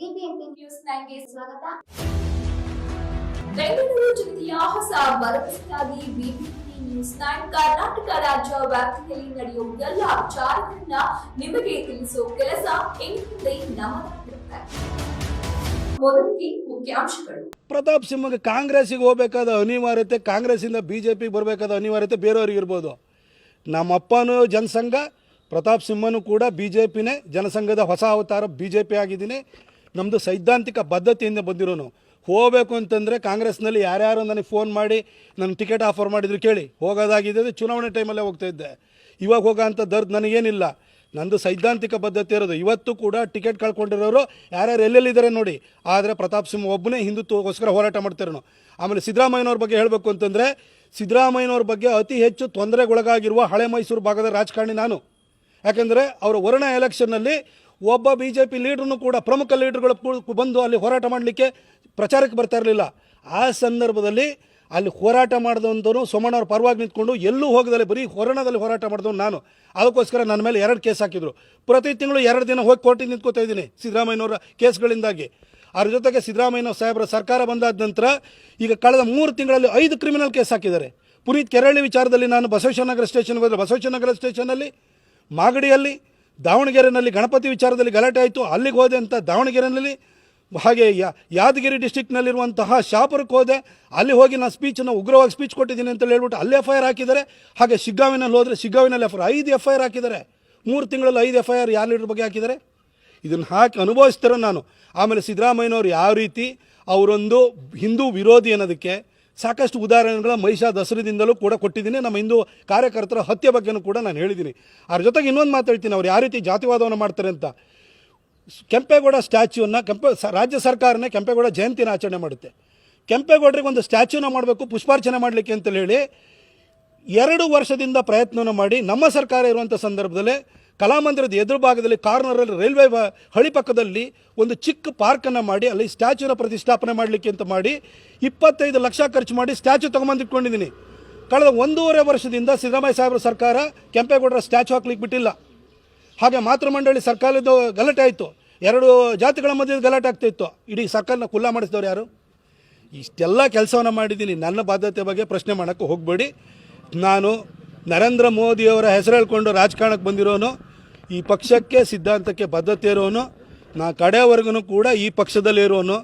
BBMP news ನೈನ್ಗೆ ಸ್ವಾಗತ. ಬೆಂಗಳೂರು ಜಿಲ್ಲೆಯ ಹೊಸ ಭರವಸೆಯಾಗಿ ಬಿಬಿಎಂಪಿ ನ್ಯೂಸ್ ನೈನ್ ಕರ್ನಾಟಕ ರಾಜ್ಯ ವ್ಯಾಪ್ತಿಯಲ್ಲಿ ನಡೆಯುವ ಎಲ್ಲ ವಿಚಾರಗಳನ್ನ ನಿಮಗೆ ತಿಳಿಸುವ ಕೆಲಸ ಇನ್ಮುಂದೆ ನಮ್ಮದಾಗಿರುತ್ತೆ ಮೊದಲಿಗೆ ಮುಖ್ಯಾಂಶಗಳು. ಪ್ರತಾಪ್ ಸಿಂಹಗೆ ಕಾಂಗ್ರೆಸ್ಸಿಗೆ ಹೋಗಬೇಕಾದ ಅನಿವಾರ್ಯತೆ ಕಾಂಗ್ರೆಸ್ಸಿಂದ ಬಿ ಜೆ ಪಿಗೆ ಬರಬೇಕಾದ ಅನಿವಾರ್ಯತೆ ಬೇರೆಯವ್ರಿಗೆ ಇರ್ಬೋದು. ನಮ್ಮ ಅಪ್ಪನೂ ಜನಸಂಘ ಪ್ರತಾಪ್ ಸಿಂಹನೂ ಕೂಡ ಬಿ ಜೆ ಪಿನೇ ಜನಸಂಘದ ಹೊಸ ಅವತಾರ ಬಿ ಜೆ ಪಿ ಆಗಿದ್ದೀನಿ. ನಮ್ಮದು ಸೈದ್ಧಾಂತಿಕ ಬದ್ಧತೆಯಿಂದ ಬಂದಿರೋನು. ಹೋಗಬೇಕು ಅಂತಂದರೆ ಕಾಂಗ್ರೆಸ್ನಲ್ಲಿ ಯಾರ್ಯಾರು ನನಗೆ ಫೋನ್ ಮಾಡಿ ನನ್ನ ಟಿಕೆಟ್ ಆಫರ್ ಮಾಡಿದ್ರು ಕೇಳಿ. ಹೋಗೋದಾಗಿದ್ದರೆ ಚುನಾವಣೆ ಟೈಮಲ್ಲೇ ಹೋಗ್ತಾ ಇದ್ದೆ. ಇವಾಗ ಹೋಗೋ ಅಂಥ ದರ್ದ್ ನನಗೇನಿಲ್ಲ. ನಂದು ಸೈದ್ಧಾಂತಿಕ ಬದ್ಧತೆ ಇರೋದು. ಇವತ್ತು ಕೂಡ ಟಿಕೆಟ್ ಕಳ್ಕೊಂಡಿರೋರು ಯಾರ್ಯಾರು ಎಲ್ಲೆಲ್ಲಿದ್ದಾರೆ ನೋಡಿ. ಆದರೆ ಪ್ರತಾಪ್ ಸಿಂಹ ಒಬ್ಬನೇ ಹಿಂದುತ್ವಗೋಸ್ಕರ ಹೋರಾಟ ಮಾಡ್ತಿರೋನು. ಆಮೇಲೆ ಸಿದ್ದರಾಮಯ್ಯನವ್ರ ಬಗ್ಗೆ ಹೇಳಬೇಕು ಅಂತಂದರೆ, ಸಿದ್ದರಾಮಯ್ಯನವ್ರ ಬಗ್ಗೆ ಅತಿ ಹೆಚ್ಚು ತೊಂದರೆಗೊಳಗಾಗಿರುವ ಹಳೆ ಮೈಸೂರು ಭಾಗದ ರಾಜಕಾರಣಿ ನಾನು. ಯಾಕೆಂದರೆ ಅವರ ವರ್ಣ ಎಲೆಕ್ಷನ್ನಲ್ಲಿ ಒಬ್ಬ ಬಿ ಜೆ ಪಿ ಲೀಡ್ರನ್ನು ಕೂಡ ಪ್ರಮುಖ ಲೀಡ್ರುಗಳು ಬಂದು ಅಲ್ಲಿ ಹೋರಾಟ ಮಾಡಲಿಕ್ಕೆ ಪ್ರಚಾರಕ್ಕೆ ಬರ್ತಾ ಇರಲಿಲ್ಲ. ಆ ಸಂದರ್ಭದಲ್ಲಿ ಅಲ್ಲಿ ಹೋರಾಟ ಮಾಡಿದಂಥವನು ಸೋಮಣ್ಣವ್ರ ಪರವಾಗಿ ನಿಂತ್ಕೊಂಡು ಎಲ್ಲೂ ಹೋಗದಲ್ಲಿ ಬರೀ ಹೊರಣದಲ್ಲಿ ಹೋರಾಟ ಮಾಡಿದವನು ನಾನು. ಅದಕ್ಕೋಸ್ಕರ ನನ್ನ ಮೇಲೆ ಎರಡು ಕೇಸ್ ಹಾಕಿದ್ರು. ಪ್ರತಿ ತಿಂಗಳು ಎರಡು ದಿನ ಹೋಗಿ ಕೋರ್ಟಿಗೆ ನಿಂತ್ಕೋತಾ ಇದ್ದೀನಿ ಸಿದ್ದರಾಮಯ್ಯನವರ ಕೇಸ್ಗಳಿಂದಾಗಿ. ಅದ್ರ ಜೊತೆಗೆ ಸಿದ್ದರಾಮಯ್ಯ ಸಾಹೇಬರ ಸರ್ಕಾರ ಬಂದಾದ ನಂತರ ಈಗ ಕಳೆದ ಮೂರು ತಿಂಗಳಲ್ಲಿ ಐದು ಕ್ರಿಮಿನಲ್ ಕೇಸ್ ಹಾಕಿದ್ದಾರೆ. ಪುನೀತ್ ಕೆರಳಿ ವಿಚಾರದಲ್ಲಿ ನಾನು ಬಸವೇಶ್ವರನಗರ ಸ್ಟೇಷನ್ಗೆ ಹೋದರೆ ಬಸವೇಶ್ವರನಗರ ಸ್ಟೇಷನಲ್ಲಿ ಮಾಗಡಿಯಲ್ಲಿ ದಾವಣಗೆರೆಯಲ್ಲಿ ಗಣಪತಿ ವಿಚಾರದಲ್ಲಿ ಗಲಾಟೆ ಆಯಿತು. ಅಲ್ಲಿಗೆ ಹೋದೆ ಅಂತ ದಾವಣಗೆರೆಯಲ್ಲಿ ಹಾಗೆ ಯಾದಗಿರಿ ಡಿಸ್ಟಿಕ್ನಲ್ಲಿರುವಂತಹ ಶಾಪುರಕ್ಕೆ ಹೋದೆ. ಅಲ್ಲಿ ಹೋಗಿ ನಾನು ಸ್ಪೀಚನ್ನು ಉಗ್ರವಾಗಿ ಸ್ಪೀಚ್ ಕೊಟ್ಟಿದ್ದೀನಿ ಅಂತ ಹೇಳ್ಬಿಟ್ಟು ಅಲ್ಲಿ ಎಫ್ ಐ ಆರ್ ಹಾಕಿದ್ದಾರೆ. ಹಾಗೆ ಶಿಗ್ಗಾವಿನಲ್ಲಿ ಹೋದರೆ ಶಿಗ್ಗಾವಿನಲ್ಲಿ ಎಫ್ ಐ ಐದು ಎಫ್ ಐ ಆರ್ ಹಾಕಿದ್ದಾರೆ. ಮೂರು ತಿಂಗಳಲ್ಲಿ ಐದು ಎಫ್ ಐ ಆರ್ ಯಾರು ಲೀಡ್ರ್ ಬಗ್ಗೆ ಹಾಕಿದ್ದಾರೆ? ಇದನ್ನು ಹಾಕಿ ಅನುಭವಿಸ್ತಾರೋ ನಾನು. ಆಮೇಲೆ ಸಿದ್ದರಾಮಯ್ಯನವರು ಯಾವ ರೀತಿ ಅವರೊಂದು ಹಿಂದೂ ವಿರೋಧಿ ಅನ್ನೋದಕ್ಕೆ ಸಾಕಷ್ಟು ಉದಾಹರಣೆಗಳ ಮಹಿಷಾ ದಸರದಿಂದಲೂ ಕೂಡ ಕೊಟ್ಟಿದ್ದೀನಿ. ನಮ್ಮ ಹಿಂದೂ ಕಾರ್ಯಕರ್ತರ ಹತ್ಯೆ ಬಗ್ಗೆನೂ ಕೂಡ ನಾನು ಹೇಳಿದ್ದೀನಿ. ಅದ್ರ ಜೊತೆಗೆ ಇನ್ನೊಂದು ಮಾತಾಡ್ತೀನಿ ಅವ್ರು ಯಾವ ರೀತಿ ಜಾತಿವಾದವನ್ನು ಮಾಡ್ತಾರೆ ಅಂತ. ಕೆಂಪೇಗೌಡ ಸ್ಟ್ಯಾಚ್ಯೂನ ಕೆಂಪೆ ರಾಜ್ಯ ಸರ್ಕಾರನೇ ಕೆಂಪೇಗೌಡ ಜಯಂತಿನ ಆಚರಣೆ ಮಾಡುತ್ತೆ. ಕೆಂಪೇಗೌಡರಿಗೆ ಒಂದು ಸ್ಟ್ಯಾಚ್ಯೂನ ಮಾಡಬೇಕು, ಪುಷ್ಪಾರ್ಚನೆ ಮಾಡಲಿಕ್ಕೆ ಅಂತ ಹೇಳಿ ಎರಡು ವರ್ಷದಿಂದ ಪ್ರಯತ್ನವನ್ನು ಮಾಡಿ ನಮ್ಮ ಸರ್ಕಾರ ಇರುವಂಥ ಸಂದರ್ಭದಲ್ಲಿ ಕಲಾಮಂದಿರದ ಎದುರು ಭಾಗದಲ್ಲಿ ಕಾರ್ನರಲ್ಲಿ ರೈಲ್ವೆ ಹಳಿ ಪಕ್ಕದಲ್ಲಿ ಒಂದು ಚಿಕ್ಕ ಪಾರ್ಕನ್ನು ಮಾಡಿ, ಅಲ್ಲಿ ಸ್ಟ್ಯಾಚ್ಯೂನ ಪ್ರತಿಷ್ಠಾಪನೆ ಮಾಡಲಿಕ್ಕೆ ಅಂತ ಮಾಡಿ, ಇಪ್ಪತ್ತೈದು ಲಕ್ಷ ಖರ್ಚು ಮಾಡಿ ಸ್ಟ್ಯಾಚ್ಯೂ ತೊಗೊಂಬಂದಿಟ್ಕೊಂಡಿದ್ದೀನಿ. ಕಳೆದ ಒಂದೂವರೆ ವರ್ಷದಿಂದ ಸಿದ್ದರಾಮಯ್ಯ ಸಾಹೇಬ್ರ ಸರ್ಕಾರ ಕೆಂಪೇಗೌಡರ ಸ್ಟ್ಯಾಚ್ಯೂ ಹಾಕ್ಲಿಕ್ಕೆ ಬಿಟ್ಟಿಲ್ಲ. ಹಾಗೆ ಮಾತೃಮಂಡಳಿ ಸರ್ಕಾರದ ಗಲಾಟೆ ಆಯಿತು. ಎರಡು ಜಾತಿಗಳ ಮಧ್ಯೆ ಗಲಾಟೆ ಆಗ್ತಾಯಿತ್ತು ಇಡೀ ಸರ್ಕಾರನ ಕುಲ್ಲ ಮಾಡಿಸಿದವರು ಯಾರು? ಇಷ್ಟೆಲ್ಲ ಕೆಲಸವನ್ನು ಮಾಡಿದ್ದೀನಿ. ನನ್ನ ಬಾಧ್ಯತೆ ಬಗ್ಗೆ ಪ್ರಶ್ನೆ ಮಾಡೋಕ್ಕೆ ಹೋಗಬೇಡಿ. ನಾನು ನರೇಂದ್ರ ಮೋದಿಯವರ ಹೆಸರು ಹೇಳ್ಕೊಂಡು ರಾಜಕಾರಣಕ್ಕೆ ಬಂದಿರೋನು. ಈ ಪಕ್ಷಕ್ಕೆ ಸಿದ್ಧಾಂತಕ್ಕೆ ಬದ್ಧತೆ ಇರೋನು ನಾ ಕಡೆವರೆಗೂ ಕೂಡ ಈ ಪಕ್ಷದಲ್ಲಿ ಇರೋನು